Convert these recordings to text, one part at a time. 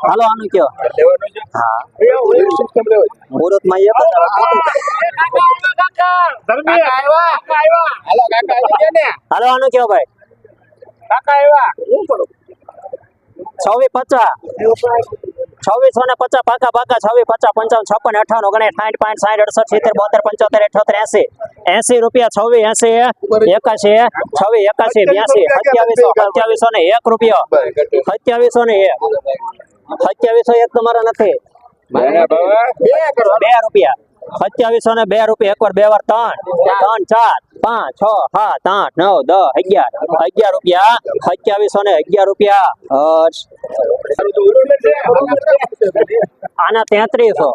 હાલો આનું કયો? લેવાનું છે. હા મુહૂર્તમાં એક. હાલો કાકા આવી ગયા ને? હાલો આનું કયો ભાઈ? છવ્વીસ પચાસ. છવ્વીસો ને પચાસ પાકા પાકા છવ્વીસ પચાસ પંચાવન છપ્પન અઠાવન ઓગણીસ સાઠ પાંચ સાઠ અડસઠ સિત્તેર બોતેર પંચોતેર અઠોતેર એસી. એસી રૂપિયા છવ્વીસ એસી એકાશી છવ્વીસ એકાશી બ્યાસી સત્યાવીસો સત્યાવીસો ને એક. રૂપિયો સત્યાવીસો ને એક. સત્યાવીસો એક તમારા નથી. બે રૂપિયા. સત્યાવીસો ને બે રૂપિયા. એકવાર બે વાર ત્રણ. ત્રણ ચાર પાંચ છ સાત આઠ નવ દસ અગિયાર. અગિયાર રૂપિયા. સત્યાવીસો ને અગિયાર રૂપિયા. આના તેત્રીસો.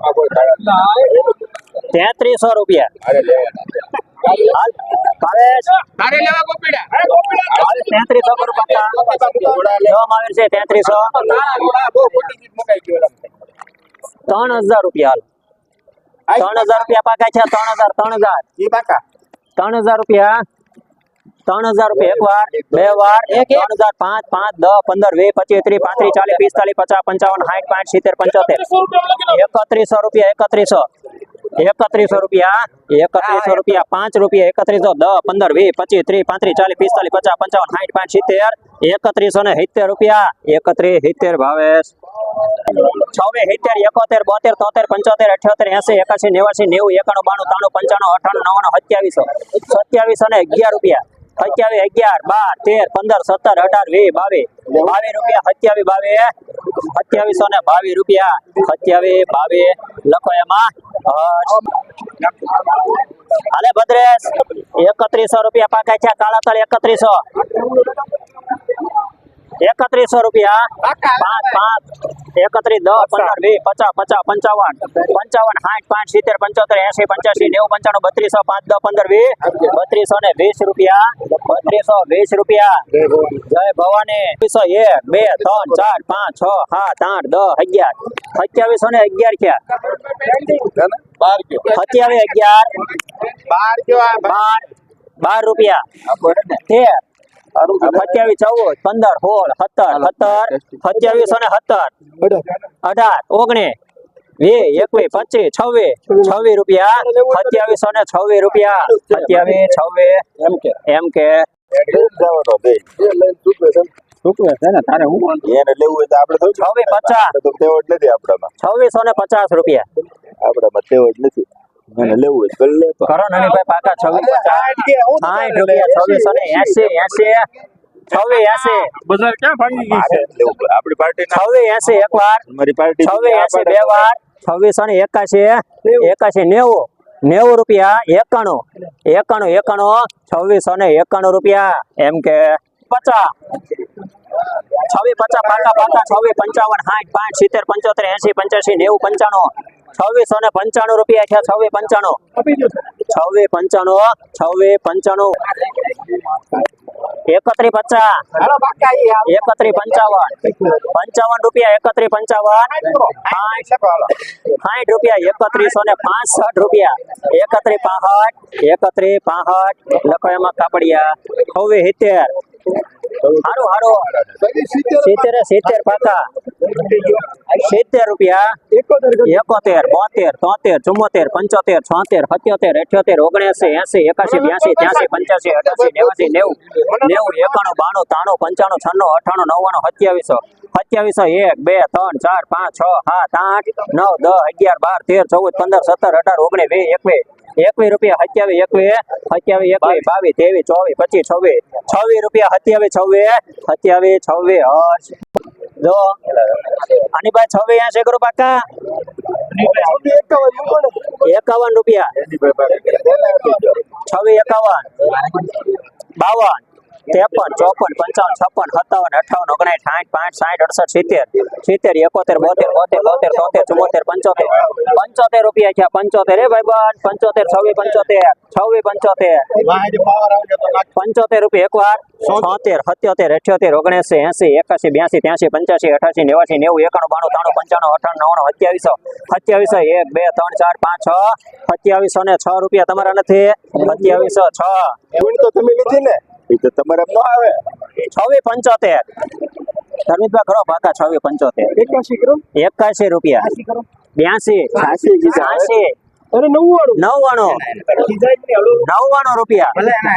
તેત્રીસો રૂપિયા. તારે લેવા ગોપીડા. તેત્રીસો લેવામાં આવે છે તેત્રીસો. ત્રણ હજાર રૂપિયા હાલ. ત્રણ હજાર રૂપિયા પાકા છે ત્રણ હજાર ત્રણ હજાર. ત્રણ હજાર રૂપિયા. ત્રણ હજાર રૂપિયા એક વાર બે વાર. ત્રણ હજાર પાંચ પાંચ દસ પંદર વીસ પચીસ ત્રીસ પાંત્રીસ ચાલીસ પિસ્તાલીસ પચાસ પંચાવન સાઠ પાંચ સિત્તેર પંચોતેર. એકત્રીસો રૂપિયા એકત્રીસો. એકત્રીસો રૂપિયા એકત્રીસો રૂપિયા પાંચ રૂપિયા એકત્રીસો દસ પંદર વીસ પચીસ ત્રીસ પાંત્રીસ ચાલીસ પિસ્તાલીસ પચાસ પંચાવન સાઠ પાંચ સિત્તેર એકત્રીસો ને સિત્તેર રૂપિયા એકત્રીસ સિત્તેર ભાવેશ. છવ્વીસ સિત્તેર એકોતેર બોતેર તોતેર પંચોતેર અઠ્યોતેર એસી એકાસી નેવાસી નેવું એકાણું બાણું ત્રાણું પંચાણું અઠાણું નવ્વાણું સત્યાવીસો. સત્યાવીસો ને અગિયાર રૂપિયા. સત્યાવીસ, અગિયાર, બાર, તેર, પંદર, સત્તર, અઢાર, વીસ, બાવીસ. બાવીસ રૂપિયા, સત્યાવીસ, બાવીસ સત્યાવીસો ને બાવીસ રૂપિયા. સત્યાવીસ, બાવીસ. લખો એમાં. હાલે ભદ્રેશ. એકત્રીસો રૂપિયા પાકા છે કાળા તળ એકત્રીસો. એકત્રીસો રૂપિયા. પાંચ પાંચ. એકત્રીસ દસ પંદર વીસ પચાસ પચાસ પંચાવન. પંચાવન સાઠ પાંચ સિત્તેર પંચોતેર એસી પંચ્યાસી નેવું પંચાણું બત્રીસો પાંચ દસ પંદર વીસ. બત્રીસો ને વીસ રૂપિયા. બત્રીસો વીસ રૂપિયા. જય ભવાની. બત્રીસો એક બે ત્રણ ચાર પાંચ છ સાત આઠ દસ અગિયાર. સત્યાવીસો ને અગિયાર ક્યાં? બાર સત્યાવીસ અગિયાર. બાર બાર. બાર રૂપિયા. તેર. સત્યાવીસ ચૌદ પંદર સોળ સત્તર સત્તર સત્યાવીસ અને સત્તર. અઢાર ઓગણીસ વીસ એકવીસ પચીસ છવ્વીસ છવ્વીસ. રૂપિયા સત્યાવીસો ને છવ્વીસ રૂપિયા. સત્યાવીસ એમ કે. એમ કે. ને? પચાસ. છવ્વીસો ને રૂપિયા. આપડે તેવો જ નથી. એને લેવું હોય તો કરી લે તો કરો નાનીભાઈ પાકા છવ્વીસ પચાસ. સાઠ રૂપિયા છવ્વીસો ને એસી એસી છવ્વીસ એસી. બજાર ક્યાં ભાંગી ગઈ મારે જ લેવું પડે. આપણી પાર્ટી ના છવ્વીસ એસી એક વાર. મારી પાર્ટી છવ્વીસ એસી બે વાર. છવ્વીસો ને એકાશી એકાશી નેવું. નેવું રૂપિયા એકાણું. એકાણું એકાણું છવ્વીસો ને એકાણું રૂપિયા. એમ કે પચાસ. છવ્વીસ પચાસ પાકા પાકા છવ્વીસ પંચાવન સાઠ પાંચ સિત્તેર પંચોતેર એસી પંચ્યાસી નેવું પંચાણું. છવ્વીસો ને પંચાણું રૂપિયા છે છવ્વીસ પંચાણું. છવ્વીસ પંચાણું છવ્વીસ પંચાણું. એકત્રીસ પચાસ. એકત્રીસ પંચાવન. પંચાવન રૂપિયા એકત્રીસ પંચાવન. સાઠ રૂપિયા એકત્રીસો ને પાસઠ રૂપિયા. એકત્રીસ પાસઠ એકત્રીસ પાસઠ લખો એમાં કાપડિયા. છવ્વીસ સિત્તેર. હારું સારું સિત્તેર સિત્તેર સિત્તેર પાકા. સિત્તેર રૂપિયા. એકોતેર, બોતેર, તોતેર, ચુમ્મોતેર, પંચોતેર, છોતેર, સત્યોતેર, અઠ્યોતેર ઓગણસી એસી એકાસી બ્યાસી ત્યાસી પંચ્યાસી અઠાસી નેવાસી નેવું નેવું, એકાણું, બાણું, ત્રાણું, પંચાણું, છન્નું અઠાણું નવ્વાણું, સત્યાવીસો. સત્યાવીસો એક, બે, ત્રણ, ચાર, પાંચ, છ, સાત, આઠ, નવ, દસ, અગિયાર, બાર, તેર, ચૌદ, પંદર, સત્તર, અઢાર, ઓગણીસ, વીસ, એકવીસ. એકવીસ રૂપિયા સત્યાવીસ, એકવીસ સત્યાવીસ, એકવીસ, બાવીસ, ત્રેવીસ, ચોવીસ, પચીસ, છવ્વીસ. છવ્વીસ રૂપિયા સત્યાવીસ, છવ્વીસ સત્યાવીસ, છવ્વીસ. હર્ષ જો. આની પાસે છવ્વીસ એસી કરું પાકા એકાવન રૂપિયા. છવ્વીસ એકાવન. બાવન. ત્રેપન, ચોપન, પંચાવન, છપ્પન, સત્તાવન અઠાવન ઓગણીસ સાઠ પાંચ સાઠ અડસઠ, સિત્તેર સિત્તેર, એકોતેર, બોતેર બોતેર બોતેર, તોતેર ચુમ્મોતેર પંચોતેર પંચોતેર રૂપિયા છે પંચોતેર. એ ભાઈ બંધ પંચોતેર છવ્વી પંચોતેર છવ્વી પંચોતેર. પંચોતેર રૂપિયા એકવાર, છોતેર, સત્યોતેર, અઠ્યોતેર ઓગણએસી એસી, એકાસી, બ્યાસી, ત્યાસી, પંચ્યાસી, અઠાસી, નેવાસી, નેવું, એકાણું, બાણું, ત્રાણું, પંચાણું, અઠાણું, નવ્વાણું, સત્યાવીસો. સત્યાવીસો, એક, બે, ત્રણ, ચાર, પાંચ, છ. સત્યાવીસો ને છ રૂપિયા તમારા નથી. સત્યાવીસો, છ. તો તમે લીધી ને. એ તો તમારે એમ ન આવે. છવ્વી પંચોતેર. ધર્મિતભાઈ ખરો પાકા છવ્વી પંચોતેર. એકાશી કરો. એકાશી રૂપિયા. બ્યાસી. છ્યાસી છ્યાસી અરે નવ્વાણું. નવ્વાણું. નવ્વાણું રૂપિયા.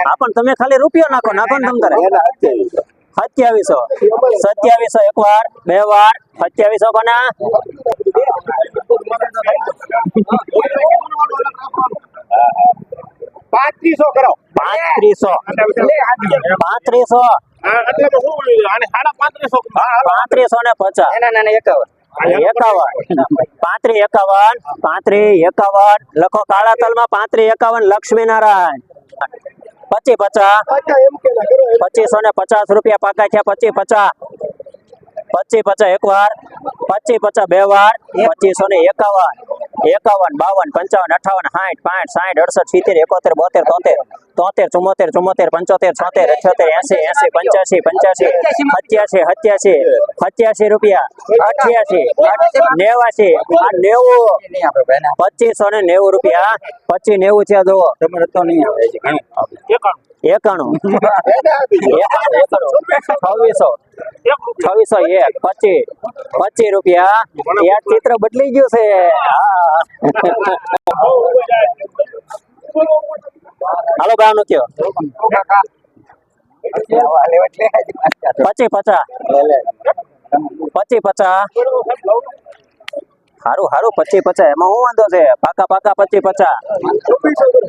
હા પણ તમે ખાલી રૂપિયો નાખો. નાખો ને તમ તારે. સત્યાવીસો. સત્યાવીસો. સત્યાવીસો એક વાર બે વાર. સત્યાવીસો કોના? પાંત્રીસો કરો. પાંત્રીસો. પાંત્રીસો. પાંત્રીસો ને પચાસ. પાંત્રી એકાવન પાંત્રી એકાવન. લખો કાળા તલમાં પાંત્રી એકાવન લક્ષ્મીનારાયણ. પચી પચાસ. પાછા એમ કે ના કરો એમ. પચીસો ને પચાસ રૂપિયા પાકા છે પચી પચાસ. પચી પચાસ એક વાર પચી પચાસ બે વાર પચીસો ને એકાવન. એકાવન બાવન પંચાવન અઠાવન સાઠ પાંચ સાઠ અડસઠ સિત્તેર એકોતેર બોતેર તોતેર. તોતેર ચુમ્મોતેર ચુમ્મોતેર પંચોતેર છોતેર અઠ્યોતેર એસી એસી પંચ્યાસી પંચ્યાસી સત્યાસી સત્યાસી સત્યાસી રૂપિયા અઠ્યાસી નેવાસી આ નેવું પચીસો ને નેવું રૂપિયા પચીસ નેવું છે જુઓ. એકાણું એકાણું. એકાણું. છવ્વીસો. છવ્વીસો એક પચીસ પચીસ રૂપિયા. એક ચિત્ર બદલી ગયું છે. હા. હાલો ગામ નો કયો પચી પચાસ પચી પચા. હારું હારું, પચી પચા. એમાં શું વાંધો છે? પાકા પાકા પચી પચાસ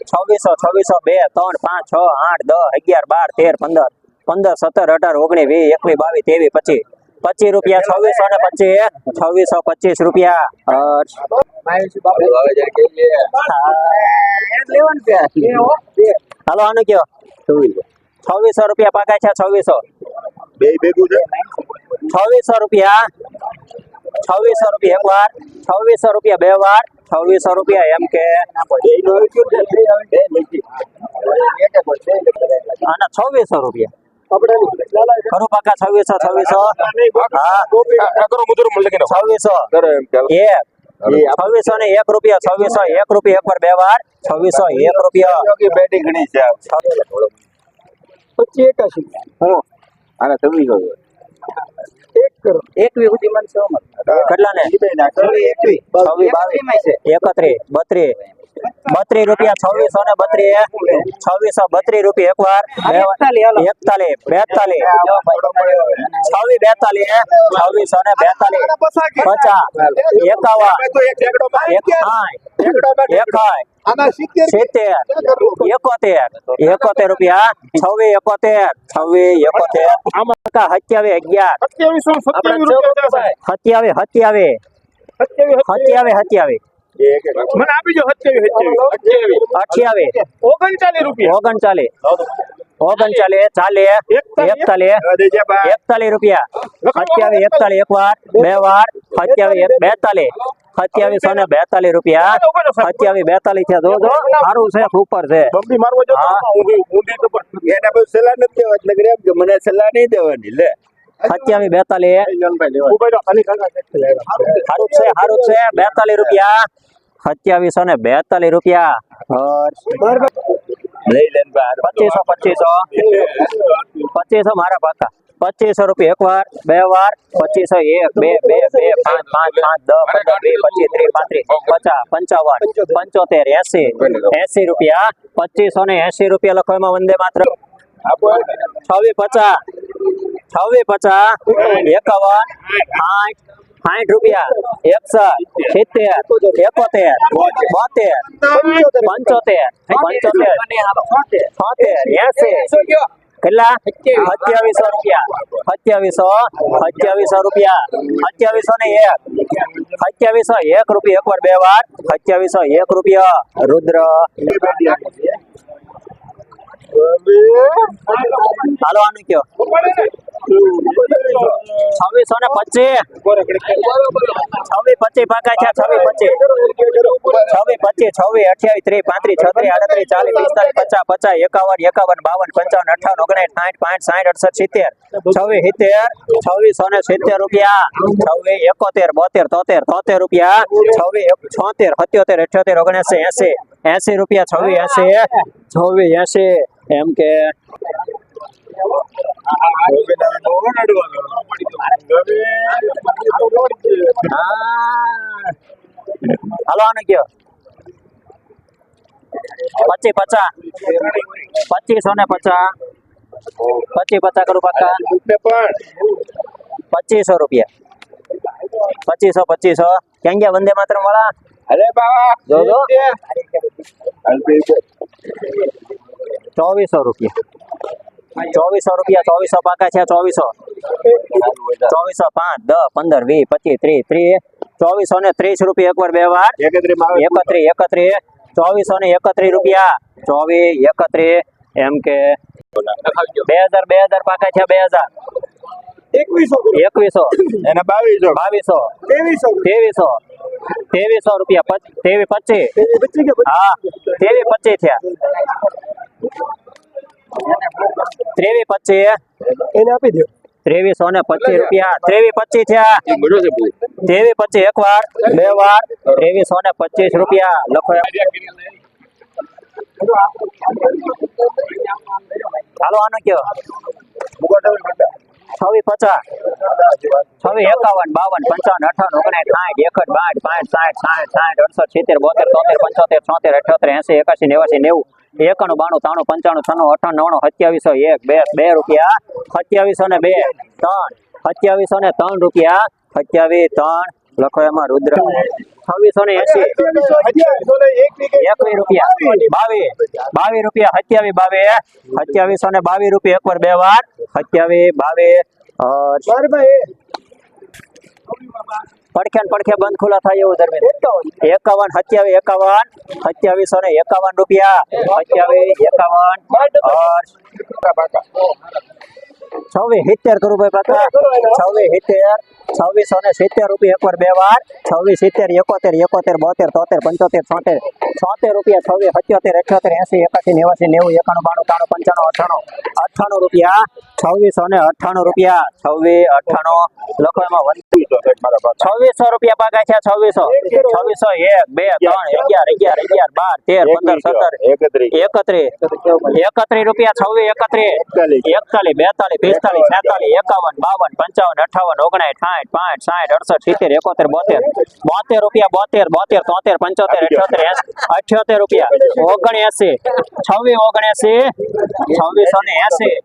છવ્વીસો છવ્વીસો બે, ત્રણ, પાંચ, છ, આઠ, દસ, અગિયાર, બાર, તેર, પંદર. પંદર, સત્તર, અઢાર, ઓગણીસ, વીસ, એકવીસ, બાવીસ, ત્રેવીસ, પચીસ. પચીસ રૂપિયા, છવ્વીસો ને પચીસ, છવ્વીસો પચીસ રૂપિયા. હાલો, આનું કયો? છવ્વીસો રૂપિયા પાકા છે, છવ્વીસો. છવ્વીસો રૂપિયા છવ્વીસો રૂપિયા એક વાર, છવ્વીસો રૂપિયા બે વાર, છવ્વીસો રૂપિયા એમ કે. આના છવ્વીસો રૂપિયા. હા. એક છવ્વીસો ને એક રૂપિયા છવ્વીસો એક રૂપિયા એક વાર બે વાર છવ્વીસો એક રૂપિયા. બેટી ઘણી છે. પચી એકાશી. આના છવ્વીસો છે. એક કરો. એકવી સુધી કેટલા ને છવ્વીસ બાવીસ. એકત્રીસ બત્રીસ. બત્રીસ રૂપિયા છવ્વીસો ને બત્રીસ છવ્વીસો બત્રીસ રૂપિયા એક વાર એકતાલીસ બેતાલીસ. છવ્વીસ બેતાલીસ છવ્વીસો ને બેતાલીસ. પચાસ. એકાવન. એક સાઠ એકાય. આના સિત્તેર. સિત્તેર એકોતેર. એકોતેર રૂપિયા. છવ્વીસ એકોતેર. છવ્વીસ એકોતેર. આમાં સત્યાવીસ અગિયાર. સત્યાવીસ સત્યાવીસ. સત્યાવીસ સત્યાવીસ. મને આપી જો સત્યાવીસ અઠ્યાવીસ ઓગણચાલીસ રૂપિયા. ઓગણચાલીસ. ઓગણચાલીસ ચાલીસ એકતાલીસ. એકતાલીસ રૂપિયા. સત્યાવીસ એકતાલીસ એક વાર બે વાર સત્યાવીસ એક બેતાલીસ. સત્યાવીસો ને બેતાલીસ રૂપિયા. સત્યાવીસ બેતાલીસ છે જો જો સારું છે સુપર છે. બમ્બી મારવો જો હા. ઊંધી ઊંધી તો પણ. એને બહુ સલાહ નથી દેવાની નકર એમ કે મને સલાહ નહીં દેવાની લે. સત્યાવીસ બેતાલીસ. ઊભા રહો, આની કાકા કેટલી લાવ્યા? સારું છે સારું છે. બેતાલીસ રૂપિયા. સત્યાવીસો ને બેતાલીસ રૂપિયા. પચીસો પચીસો. પચીસો મારા પાકા. પચીસો રૂપિયા એક વાર બે વાર. પચીસો એક બે બે બે પાંચ પાંચ પાંચ દસ પંદર બે પચીસ ત્રીસ પાંત્રીસ પચાસ પંચાવન પંચોતેર. એસી એસી રૂપિયા. પચીસો ને એસી રૂપિયા લખો એમાં વંદે માત્ર. છવ્વીસ પચાસ. છવ્વીસ પચાસ. એકાવન. સાઠ સાઠ રૂપિયા એકસઠ સિત્તેર એકોતેર બોતેર પંચોતેર પંચોતેર છોતેર એસી. કેટલા? સત્યાવીસો. રૂપિયા. સત્યાવીસો સત્યાવીસો રૂપિયા. સત્યાવીસો ને એક. સત્યાવીસો એક રૂપિયા. એક વાર બે વાર. સત્યાવીસો એક રૂપિયા. રુદ્ર. હાલો આનું કયો? છવ્વીસો ને પચીસ. છવ્વી પચીસ પાકા છે છવ્વી પચીસ. છવ્વી પચીસ છવ્વી અઠ્યાવીસ, ત્રીસ, પાંત્રીસ, છત્રીસ, આડત્રીસ, ચાલીસ, પિસ્તાલીસ, પચાસ પચાસ, એકાવન એકાવન, બાવન, પંચાવન અઠાવન ઓગણીસ સાઠ, પાંચ, સાઠ, અડસઠ, સિત્તેર. છવ્વીસ, સિત્તેર, છવ્વીસો ને સિત્તેર રૂપિયા. છવ્વીસ, એકોતેર, બોતેર, તોતેર તોતેર રૂપિયા. છવ્વીસ છોતેર, સત્યોતેર, અઠ્યોતેર ઓગણસી એસી. એસી રૂપિયા, છવ્વીસ, એસી. છવ્વીસ, એસી. એમ કે હાલો આને કયો પચી પચાસ પચીસો ને પચાસ પચી પચાસ કરું પાકા પચીસો રૂપિયા પચીસો પચીસો ક્યાં ગયા વંદે માત્ર વાળા અરે બાબા જો જો ચોવીસો રૂપિયા ચોવીસો રૂપિયા ચોવીસો પાકા છે ચોવીસો. ચોવીસો પાંચ દસ પંદર વીસ પચીસ ત્રીસ ત્રીસ. ચોવીસો ને ત્રીસ રૂપિયા એકવાર બે વાર. એકત્રીસ એકત્રીસ ચોવીસો ને એકત્રીસ રૂપિયા. ચોવીસ એકત્રીસ. એમ કે બે હજાર બે હજાર પાકા છે બે હજાર. એકવીસો એને બાવીસો. બાવીસો. ત્રેવીસો. ત્રેવીસો. ત્રેવીસો રૂપિયા પચ- પચીસ. હા તેવી પચીસ થયા. ત્રેવીસ પચીસ એને આપી દો ત્રેવીસો ને પચીસ રૂપિયા. ત્રેવીસ પચીસ થયા ત્રેવીસ પચીસ એક વાર. બે વાર. ત્રેવીસો ને પચીસ રૂપિયા. લખો હાલો આનો કયો? છવ્વીસ પચાસ. છવ્વીસ એકાવન બાવન પંચાવન અઠાવન ઓગણીસ સાઠ એકઠ બાઠ પાંચ સાઠ સાઠ સાઠ અડસઠ સિત્તેર બોતેર તોતેર પંચોતેર છોતેર અઠ્યોતેર એસી એકાસી નેવાસી નેવું એકાણું બાણું ત્રાણું પંચાણું છન્નું અઠાણું નવાણું સત્યાવીસો એક બે બે રૂપિયા સત્યાવીસો ને બે ત્રણ સત્યાવીસો ને ત્રણ રૂપિયા સત્યાવીસ ત્રણ લખો એમાં રુદ્ર છવ્વીસો ને એસી એકવીસ રૂપિયા બાવીસ. બાવીસ રૂપિયા સત્યાવીસ બાવીસ સત્યાવીસો ને બાવીસ રૂપિયા એક વાર બે વાર સત્યાવીસ બાવીસ પડખે પડખે બંધ ખુલ્લા થાય એવું દરમિયાન એકાવન, સત્યાવીસ, એકાવન, સત્યાવીસો ને એકાવન રૂપિયા સત્યાવીસ, એકાવન. છવ્વીસ સિત્તેર કરું ભાઈ પાછા. છવ્વીસ સિત્તેર છવ્વીસો ને સિત્તેર રૂપિયા એકવાર બે વાર. છવ્વીસ સિત્તેર એકોતેર એકોતેર બોતેર તોતેર પંચોતેર છોતેર. છોતેર રૂપિયા છવ્વીસ સત્યોતેર અઠ્યોતેર એસી એકાસી નેવાસી નેવું એકાણું બાણું ત્રાણું પંચાણું અઠાણું અઠાણું રૂપિયા છવ્વીસો ને અઠાણું રૂપિયા. છવ્વીસ અઠાણું લખો એમાં છવ્વીસો રૂપિયા પાકા છે છવ્વીસો. છવ્વીસો એક બે ત્રણ અગિયાર અગિયાર અગિયાર બાર તેર પંદર સત્તર એકત્રીસ. એકત્રીસ. રૂપિયા છવ્વીસ એકત્રીસ. એકતાલીસ બેતાલીસ. પિસ્તાલીસ, છેતાલીસ, એકાવન, બાવન, પંચાવન, અઠાવન ઓગણાઠ સાઠ, પાંચ, સાઠ, અડસઠ, સિત્તેર, એકોતેર, બોતેર. બોતેર રૂપિયા, બોતેર બોતેર, તોતેર, પંચોતેર, અઠ્યોતેર, એંસી, અઠ્યોતેર રૂપિયા. ઓગણએસી, છવ્વીસ, ઓગણએસી, છવ્વીસો ને એસી.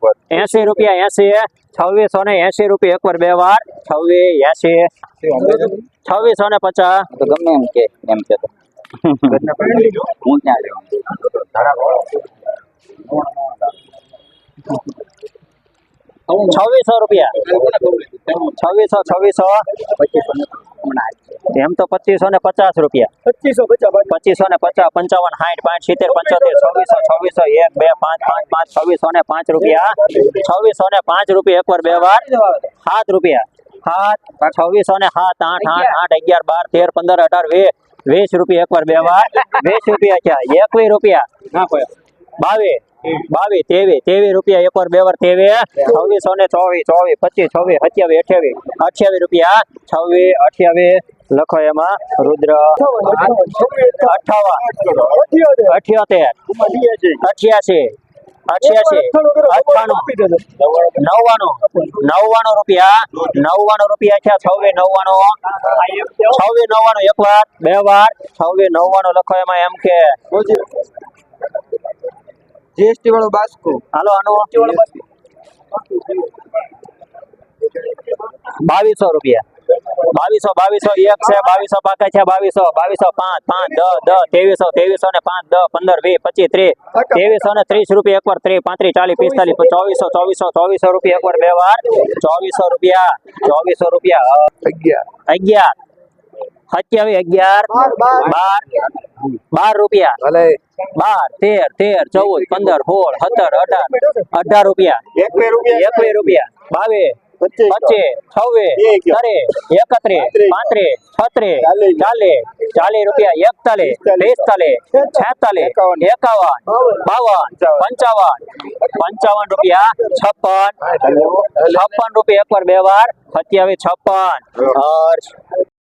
એસી રૂપિયા, એસી, છવ્વીસો ને એસી રૂપિયા એકવાર બે વાર. છવ્વીસ, એસી, છવ્વીસો ને પચાસ. તો ગમે એમ કે એમ કે તો. હું ક્યાં લેવાનું છવ્વીસો રૂપિયા. છવ્વીસો છવ્વીસો. એમ તો પચીસો ને પચાસ રૂપિયા. પચીસો પચાસ પચીસો ને પચાસ પંચાવન સાઠ પાંચ સિત્તેર પંચોતેર છવ્વીસો છવ્વીસો એક બે પાંચ પાંચ પાંચ છવ્વીસો ને પાંચ રૂપિયા. છવ્વીસો ને પાંચ રૂપિયા એકવાર બે વાર. સાત રૂપિયા. સાત છવ્વીસો ને સાત આઠ આઠ આઠ અગિયાર બાર તેર પંદર અઢાર વીસ વીસ રૂપિયા એકવાર બે વાર. વીસ રૂપિયા છે એકવીસ રૂપિયા. બાવીસ. બાવીસ ત્રેવીસ ત્રેવીસ રૂપિયા એકવાર બે વાર ત્રેવીસ છવ્વીસો ને ચોવીસ ચોવીસ પચીસ છવ્વીસ સત્યાવીસ અઠ્યાવીસ. અઠ્યાવીસ રૂપિયા છવ્વીસ અઠ્યાવીસ લખો એમાં રુદ્ર અઠાવન અઠ્યોતેર અઠ્યાસી અઠ્યાસી અઠ્ઠાણું નવ્વાણું નવ્વાણું રૂપિયા નવ્વાણું રૂપિયા છે છવ્વીસ નવ્વાણું. છવ્વીસ નવ્વાણું એક વાર બે વાર છવ્વીસ નવ્વાણું લખો એમાં એમ કે. જીએસટી વાળો બાસ્કો હાલો આનું બાવીસો રૂપિયા બાવીસો બાવીસો એક છે બાવીસો પાકા છે બાવીસો બાવીસો પાંચ પાંચ દસ દસ ત્રેવીસો ત્રેવીસો ને પાંચ દસ પંદર વીસ પચીસ ત્રીસ ત્રેવીસો ને ત્રીસ રૂપિયા એકવાર ત્રીસ પાંત્રીસ ચાલીસ પિસ્તાલીસ ચોવીસો ચોવીસો ચોવીસો રૂપિયા એકવાર બે વાર ચોવીસો રૂપિયા ચોવીસો રૂપિયા અગિયાર અગિયાર સત્યાવીસ અગિયાર બાર બાર રૂપિયા ભલે બાર તેર તેર ચૌદ પંદર સોળ સત્તર અઢાર અઢાર રૂપિયા એક બે રૂપિયા એકવીસ રૂપિયા બાવીસ પચીસ પચીસ છવ્વીસ ત્રીસ એકત્રીસ પાંત્રીસ છત્રીસ ચાલીસ ચાલીસ રૂપિયા એકતાલીસ પિસ્તાલીસ છેતાલીસ એકાવન બાવન પંચાવન પંચાવન રૂપિયા છપ્પન છપ્પન રૂપિયા એકવાર બે વાર સત્યાવીસ છપ્પન હર્ષ